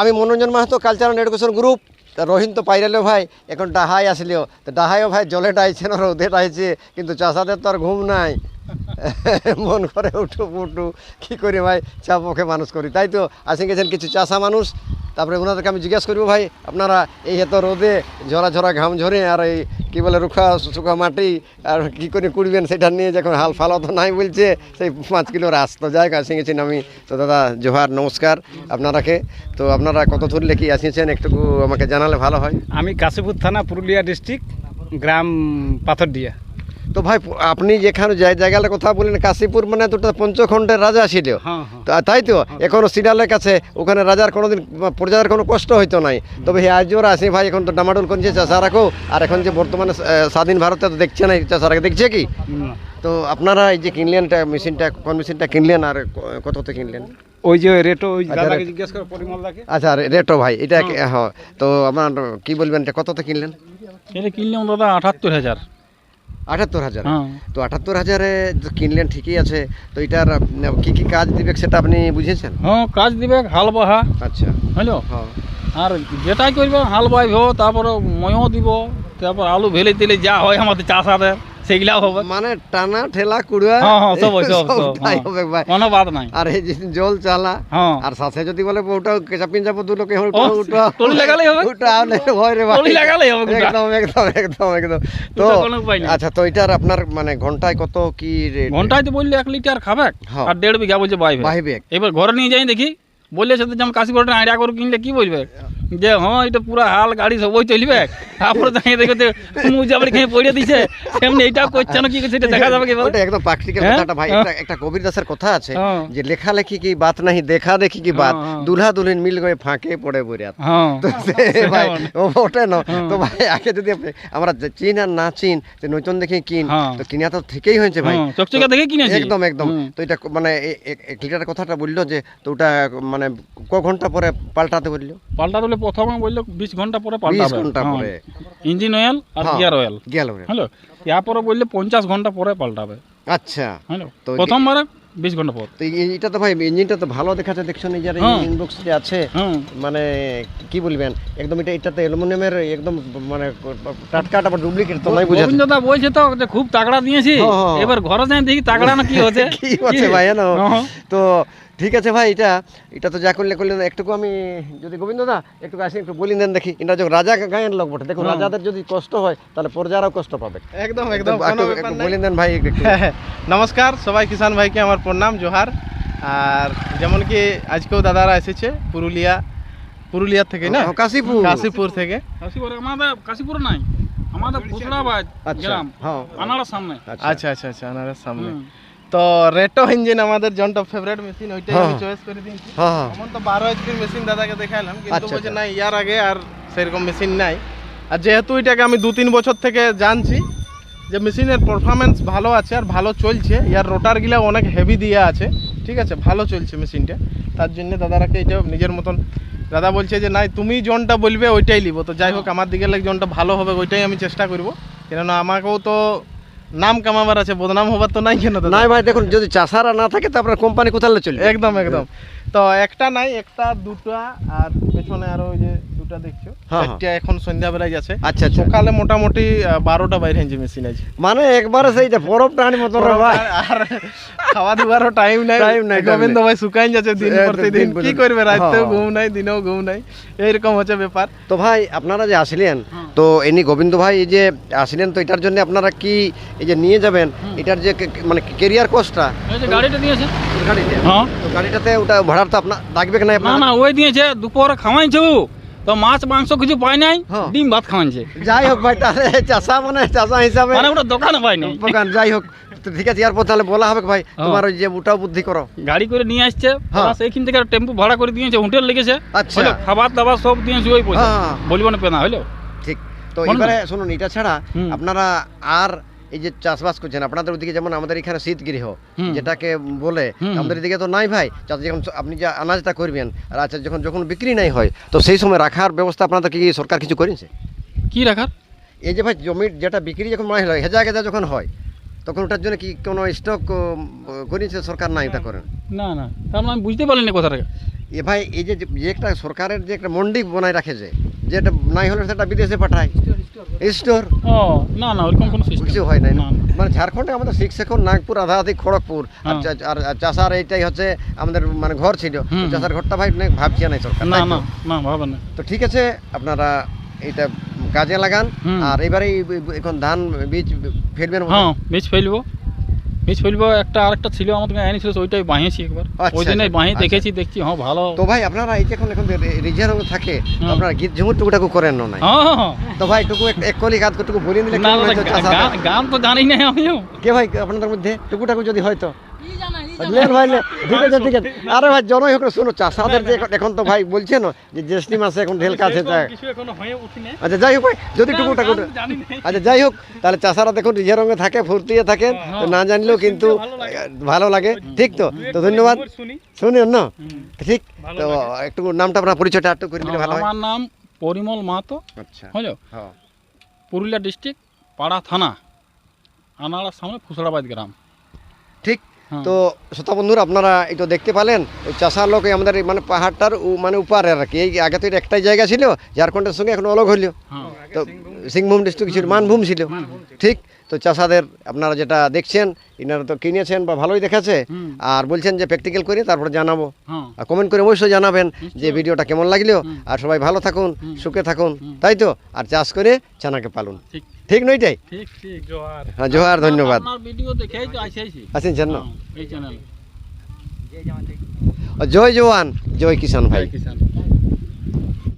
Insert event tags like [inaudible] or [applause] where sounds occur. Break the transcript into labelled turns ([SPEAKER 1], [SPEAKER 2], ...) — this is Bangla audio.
[SPEAKER 1] আমি Manoranjan Mahato cultural education group তা রহিন তো পাইরালেও ভাই, এখন ডাহাই আসলেও। তো ডাহাইও ভাই জলে ডাইছে না রোদে ডাইছে কিন্তু চাষাদের তো আর ঘুম নাই। [laughs] মন করে উঠু উঠু কী করি ভাই, চা পক্ষে মানুষ করি। তাই তো আসে গেছেন কিছু চাষা মানুষ। তারপরে ওনাদেরকে আমি জিজ্ঞেস করব, ভাই, আপনারা এই এত রোদে ঝরা ঝরা ঘাম ঝরে আর এই কী বলে রুখা শুকা মাটি আর কী করে কুড়বেন সেটা নিয়ে যখন হাল ফাল তো নাই বলছে, সেই পাঁচ কিলো রাস তো যাই আসে গেছেন আমি তো দাদা জোহার, নমস্কার আপনারাকে। তো আপনারা কত ধরলে কি আসিয়েছেন একটু আমাকে জানালে ভালো হয়।
[SPEAKER 2] আমি কাশীপুর থানা পুরুলিয়া ডিস্ট্রিক্ট, গ্রাম পাথরডিয়া।
[SPEAKER 1] তো ভাই আপনি যেখানে যে জায়গাটার কথা বলেন কাশীপুর মানে তো পঞ্চখণ্ডের রাজা ছিল।
[SPEAKER 2] হ্যাঁ হ্যাঁ।
[SPEAKER 1] তা- তাই তো? এখনও সিরিয়ালের কাছে ওখানে রাজার কোনোদিন প্রজার কোনো কষ্ট হইতো নাই। তবে আজও আসি ভাই এখন তো ডামাডোল করছে চাষারাকেও আর এখন যে বর্তমানে স্বাধীন ভারতে তো দেখছে না চাষারাকে দেখছে কি? তো আপনারা এই যে কিনলেন মেশিনটা কোন মেশিনটা কিনলেন আর কততে কিনলেন?
[SPEAKER 2] ওই যে রেটো ওই
[SPEAKER 1] আচ্ছা,
[SPEAKER 2] জিজ্ঞেস করো
[SPEAKER 1] আচ্ছা রেটো ভাই এটা হ্যাঁ। তো আপনার কি বলবেন এটা কততে কিনলেন?
[SPEAKER 2] এটা কিনলাম দাদা আটাত্তর হাজার।
[SPEAKER 1] আটাত্তর হাজার।
[SPEAKER 2] হ্যাঁ।
[SPEAKER 1] তো আটাত্তর হাজারে কিনলেন ঠিকই আছে। তো এটার কি কি কাজ দিবে সেটা আপনি বুঝেছেন
[SPEAKER 2] হ্যাঁ কাজ দিবে হাল বাহা।
[SPEAKER 1] আচ্ছা।
[SPEAKER 2] হ্যালো?
[SPEAKER 1] হ্যাঁ।
[SPEAKER 2] আর যেটাই করবে হাল বাইব তারপরে ময়ও দিব তারপর আলু ভেলে তেলে যা হয় আমাদের চাষ চাষাদের। সেগুলাও হবে।
[SPEAKER 1] মানে টানা ঠেলা কুড়া
[SPEAKER 2] হ্যাঁ সব সব হ্যাঁ।
[SPEAKER 1] হবে ভাই।
[SPEAKER 2] কোনো বাদ নাই।
[SPEAKER 1] আর এই যে জল চালা। আর সাথে যদি বলে চাপিন চাপো দু লোকে
[SPEAKER 2] ও,
[SPEAKER 1] উঠা
[SPEAKER 2] টলি লাগালেই হবে।
[SPEAKER 1] ভয় রে ভাই।
[SPEAKER 2] টলি লাগালেই হবে
[SPEAKER 1] একদম একদম একদম একদম। তো
[SPEAKER 2] ওটা।
[SPEAKER 1] আচ্ছা তো এটার আপনার মানে ঘন্টায় কত কি রেট
[SPEAKER 2] ঘন্টায় তো বললে এক লিটার খাবে। আর দেড় বিঘা বলছে বাইবে
[SPEAKER 1] বাহিবে
[SPEAKER 2] এবার ঘরে নিয়ে যাই দেখি বললে সাথে যেমন কাশিপুরটা আইডিয়া করে কিনলে কি বলবে যে হ্যাঁ এটা পুরো হাল গাড়ি সবই চলবে তারপরে দেখো মুজাবড়ি খেয়ে পড়ে দিছে সেমনি এইটাও করছে না কি করছে এটা দেখা যাবে কি বলো?
[SPEAKER 1] ওটা একদম প্র্যাকটিক্যাল? কথাটা ভাই
[SPEAKER 2] হ্যাঁ।
[SPEAKER 1] একটা কবির দাসের কথা আছে
[SPEAKER 2] হ্যাঁ।
[SPEAKER 1] যে লেখালেখি কি বাত নাহি দেখা দেখি কি বাত
[SPEAKER 2] হ্যাঁ।
[SPEAKER 1] দুলহা দুলহিন মিল গয়ে ফাঁকে পড়ে
[SPEAKER 2] হ্যাঁ
[SPEAKER 1] তো ভাই ও ওটা না। তো ভাই আগে যদি আমরা চিন আর না চিন যে নতুন দেখে কিন। তো কিনা তো থেকেই হয়েছে ভাই
[SPEAKER 2] চকচকে দেখে কিনেছি।
[SPEAKER 1] একদম একদম তো এটা মানে এক লিটার কথাটা বলল যে তো ওটা মানে ক ঘণ্টা পরে পাল্টাতে বলল
[SPEAKER 2] পাল্টা দিলে প্রথমে বলল বিশ ঘণ্টা পরে পাল্টা
[SPEAKER 1] বিশ ঘণ্টা পরে
[SPEAKER 2] ইঞ্জিন অয়েল আর
[SPEAKER 1] হ্যাঁ।
[SPEAKER 2] গিয়ার অয়েল
[SPEAKER 1] গেল রে।
[SPEAKER 2] হ্যালো বললে পঞ্চাশ ঘণ্টা পরে পাল্টাবে
[SPEAKER 1] আচ্ছা
[SPEAKER 2] হ্যালো প্রথমবারে বিশ ঘণ্টা পর
[SPEAKER 1] তো এটা তো ভাই ইঞ্জিনটা তো ভালো দেখাচ্ছে দেখছ না যার
[SPEAKER 2] হ্যাঁ।
[SPEAKER 1] যে আছে
[SPEAKER 2] হ্যাঁ
[SPEAKER 1] মানে কি বলবেন একদম এটা এটাতে অ্যালুমিনিয়ামের একদম মানে টাটকা আবার ডুপ্লিকেট তো নাই
[SPEAKER 2] দা বলছে তো যে খুব তাগড়া দিয়েছি
[SPEAKER 1] হ্যাঁ, হ্যাঁ।
[SPEAKER 2] এবার ঘরে যাই দেখি তাগড়া না কি হচ্ছে [laughs]
[SPEAKER 1] কি হচ্ছে ভাই
[SPEAKER 2] হ্যাঁ।
[SPEAKER 1] তো ঠিক আছে ভাই এটা এটা তো যা করলে করলেন একটুকু আমি যদি গোবিন্দ দা একটু আসি একটু বলি দেন দেখি। এটা যখন রাজা গায়ের লোক বটে দেখুন
[SPEAKER 2] হ্যাঁ।
[SPEAKER 1] রাজাদের যদি কষ্ট হয় তাহলে প্রজারাও কষ্ট পাবে।
[SPEAKER 3] একদম একদম।
[SPEAKER 1] বলি দেন ভাই
[SPEAKER 3] নমস্কার সবাই কিষান ভাইকে আমার প্রণাম জোহার। আর যেমন কি আজকেও দাদারা এসেছে পুরুলিয়া পুরুলিয়া থেকে না?
[SPEAKER 1] কাশীপুর।
[SPEAKER 3] কাশীপুর থেকে।
[SPEAKER 2] কাশীপুর আমাদের কাশীপুর নাই আমাদের ফুসড়াবাদ
[SPEAKER 1] আচ্ছা।
[SPEAKER 2] গ্রাম
[SPEAKER 1] হ্যাঁ।
[SPEAKER 2] আনাড়ার সামনে।
[SPEAKER 3] আচ্ছা। আচ্ছা আচ্ছা আনারের সামনে।
[SPEAKER 2] হুম।
[SPEAKER 3] তো রেটো ইঞ্জিন আমাদের জনটা ফেভারিট মেশিন ওইটাই আমি
[SPEAKER 1] হ্যাঁ।
[SPEAKER 3] চয়েস করে দিয়েছি।
[SPEAKER 1] হ্যাঁ হ্যাঁ।
[SPEAKER 3] তো বারো এইচপির মেশিন দাদাকে দেখালাম কিন্তু
[SPEAKER 1] আচ্ছা,
[SPEAKER 3] বলছে
[SPEAKER 1] আচ্ছা।
[SPEAKER 3] না ইয়ার আগে আর সেরকম মেশিন নাই। আর যেহেতু এটাকে আমি দু তিন বছর থেকে জানছি যে মেশিনের পারফরমেন্স ভালো আছে আর ভালো চলছে ইয়ার রোটারগুলা অনেক হেভি দিয়ে আছে ঠিক আছে ভালো চলছে মেশিনটা তার জন্য দাদারাকে এটা নিজের মতন দাদা বলছে যে নাই তুমি জনটা বলবে ওইটাই নিব তো যাই হোক আমার দিকে লাগে জনটা ভালো হবে ওইটাই আমি চেষ্টা করব। কেননা আমাকেও তো নাম কামাবার আছে বদনাম হবার তো নাই কেন
[SPEAKER 1] নাই ভাই দেখুন যদি চাষারা না থাকে তো আপনার কোম্পানি কোথায় চলে
[SPEAKER 3] একদম একদম। তো একটা নাই একটা দুটা আর পেছনে আরও ওই যে দুটা দেখছ?
[SPEAKER 1] হ্যাঁ,
[SPEAKER 3] চারটা এখন সন্ধ্যা বেলায় যাচ্ছে।
[SPEAKER 1] আচ্ছা আচ্ছা।
[SPEAKER 3] সকালে মোটামুটি বারোটা বাইরে হয়েছে মেশিন আছে।
[SPEAKER 1] মানে একবারে সেই যে বরফ টানি মতন রে ভাই।
[SPEAKER 3] আর খাওয়া দাওয়ারও টাইম নাই।
[SPEAKER 1] Time নাই,
[SPEAKER 3] গোবিন্দ ভাই শুকাই যাচ্ছে দিন প্রতিদিন। কি করবে রাতেও
[SPEAKER 1] হ্যাঁ।
[SPEAKER 3] ঘুম নাই দিনেও ঘুম নাই। এইরকম হচ্ছে ব্যাপার।
[SPEAKER 1] তো ভাই আপনারা যে আসলেন তো এনি গোবিন্দ ভাই এই যে আসলেন তো এটার জন্য আপনারা কি এই যে নিয়ে যাবেন এটার যে মানে কেরিয়ার কস্টটা
[SPEAKER 2] এই যে গাড়িটা দিয়েছে
[SPEAKER 1] গাড়িতে
[SPEAKER 2] হ্যাঁ।
[SPEAKER 1] তো গাড়িটাতে ওটা ভাড়ার তো আপনার লাগবে কি না
[SPEAKER 2] না ওই দিয়েছে দুপুরে খাওয়াইছে। তো মাছ মাংস কিছু পাই নাই
[SPEAKER 1] হ্যাঁ।
[SPEAKER 2] ডিম ভাত খাওয়াইছে
[SPEAKER 1] যাই হোক ভাই তাহলে চাষা মানে চাষা হিসাবে
[SPEAKER 2] মানে ওটা দোকানে পাই নাই।
[SPEAKER 1] দোকান যাই হোক। ঠিক আছে এরপর তাহলে বলা হবে ভাই তোমার ওই যে ওটাও বুদ্ধি করো।
[SPEAKER 2] গাড়ি করে নিয়ে আসছে
[SPEAKER 1] হ্যাঁ।
[SPEAKER 2] প্লাস এইখান থেকে টেম্পু ভাড়া করে দিয়েছে হোটেল লেগেছে।
[SPEAKER 1] আচ্ছা।
[SPEAKER 2] খাবার দাবার সব দিয়েছে ওই পয়সা।
[SPEAKER 1] হ্যাঁ।
[SPEAKER 2] বলব না পেনা হলো।
[SPEAKER 1] ঠিক। তো এবারে শুনুন এটা ছাড়া আপনারা আর এই যে চাষবাস করছেন আপনাদের ওদিকে যেমন আমাদের এখানে শীত গৃহ যেটাকে বলে আমাদের এদিকে তো নাই ভাই। যাতে যখন আপনি যে আনাজটা করবেন আর আচ্ছা যখন যখন বিক্রি নাই হয় তো সেই সময় রাখার ব্যবস্থা আপনাদের কি সরকার কিছু করেছে?
[SPEAKER 2] কি রাখার?
[SPEAKER 1] এই যে ভাই জমির যেটা বিক্রি যখন মানে হয় হেজা গেজা যখন হয় তখন ওটার জন্য কি কোনো স্টক করেছে সরকার? না এটা করেন।
[SPEAKER 2] না না। তার মানে আমি বুঝতে পারিনি কথাটা
[SPEAKER 1] এ ভাই এই যে যে একটা সরকারের যে একটা মন্ডি বানায় রাখে যে যেটা নাই হলে সেটা বিদেশে পাঠায়। স্টোর।
[SPEAKER 2] ও না না ওরকম কোনো
[SPEAKER 1] কিছু হয় নাই। মানে ঝাড়খণ্ডে আমাদের শিখ শেখন নাগপুর আধা আধি খড়গপুর। আর
[SPEAKER 2] হ্যাঁ।
[SPEAKER 1] আর চাষার এইটাই হচ্ছে আমাদের মানে ঘর ছিল। চাষার ঘরটা ভাই ভাবছে নাই সরকার
[SPEAKER 2] না? না না ভাবে না।
[SPEAKER 1] তো ঠিক আছে আপনারা এটা কাজে লাগান। আর এবারে এখন ধান বীজ ফেলবেন
[SPEAKER 2] হ্যাঁ বীজ ফেলব। বীজ ফেলব একটা আরেকটা ছিল আমাদের এনেছিল ওইটাই বাঁহিয়েছি একবার।
[SPEAKER 1] আচ্ছা,
[SPEAKER 2] ওই দিনে
[SPEAKER 1] আচ্ছা,
[SPEAKER 2] বাঁহি
[SPEAKER 1] আচ্ছা।
[SPEAKER 2] দেখেছি দেখছি হ্যাঁ ভালো।
[SPEAKER 1] তো ভাই আপনারা এই যে এখন এখন রিজার্ভ থাকে
[SPEAKER 2] হুম।
[SPEAKER 1] আপনারা গীত ঝুমুর টুকুটাকু করেন না
[SPEAKER 2] হ্যাঁ হ্যাঁ
[SPEAKER 1] তো ভাই টুকু এক- এক কলি গাত টুকু বলিয়ে দিলে?
[SPEAKER 2] গান- তো জানি না আমিও।
[SPEAKER 1] কে ভাই আপনাদের মধ্যে? টুকুটাকু যদি হয়তো। লেন ভাই ঠিক আছে ঠিক আছে। আরে ভাই জনই হোক শুনো চাষাদের যে এখন- তো ভাই বলছে না যে জ্যৈষ্ঠী মাসে এখন ঢেল কাছে যায়।
[SPEAKER 2] কিছু এখনও হয়ে উঠিনি
[SPEAKER 1] আচ্ছা যাই হোক ভাই যদি
[SPEAKER 2] জানি না।
[SPEAKER 1] আচ্ছা যাই হোক তাহলে চাষারা দেখুন রিজের রঙে থাকে ফুর্তিয়ে থাকেন তো না জানলেও কিন্তু
[SPEAKER 2] ভালো লাগে।
[SPEAKER 1] ঠিক তো তো ধন্যবাদ।
[SPEAKER 2] শুনি।
[SPEAKER 1] না? ঠিক তো একটু নামটা আপনার পরিচয়টা একটু করে দিলে ভালো হয়।
[SPEAKER 2] আমার নাম পরিমল মাহাতো।
[SPEAKER 1] আচ্ছা।
[SPEAKER 2] বুঝলো?
[SPEAKER 1] হ্যাঁ।
[SPEAKER 2] পুরুলিয়া ডিস্ট্রিক্ট পাড়া থানা। আনাড়ার সামনে ফুসড়াবাদ গ্রাম। হ্যাঁ।
[SPEAKER 1] তো শ্রোতা বন্ধুরা আপনারা এটা দেখতে পেলেন চাষার লোক আমাদের মানে পাহাড়টার মানে উপারে আর কি। এই আগে তো একটাই জায়গা ছিল ঝাড়খণ্ডের সঙ্গে এখন অলগ হইল।
[SPEAKER 2] হ্যাঁ।
[SPEAKER 1] তো সিংভূম ডিস্ট্রিক্ট ছিল মানভূম ছিল। ঠিক তো চাষাদের আপনারা যেটা দেখছেন এনারা তো কিনেছেন বা ভালোই দেখাচ্ছে আর বলছেন যে প্র্যাকটিক্যাল করে তারপরে জানাব।
[SPEAKER 2] হ্যাঁ।
[SPEAKER 1] আর কমেন্ট করে অবশ্যই জানাবেন যে ভিডিওটা কেমন লাগল আর সবাই ভালো থাকুন সুখে থাকুন তাই তো? আর চাষ করে ছানাকে পালুন।
[SPEAKER 2] ঠিক।
[SPEAKER 1] ঠিক নইটাই
[SPEAKER 2] ঠিক ঠিক জোহার।
[SPEAKER 1] হ্যাঁ জোহার ধন্যবাদ।
[SPEAKER 2] আপনার ভিডিও দেখেই তো আইছি
[SPEAKER 1] আছেন জানো।
[SPEAKER 2] হ্যাঁ, এই চ্যানেল
[SPEAKER 1] জয় জওয়ান জয় কিষান ভাই।
[SPEAKER 2] কিষান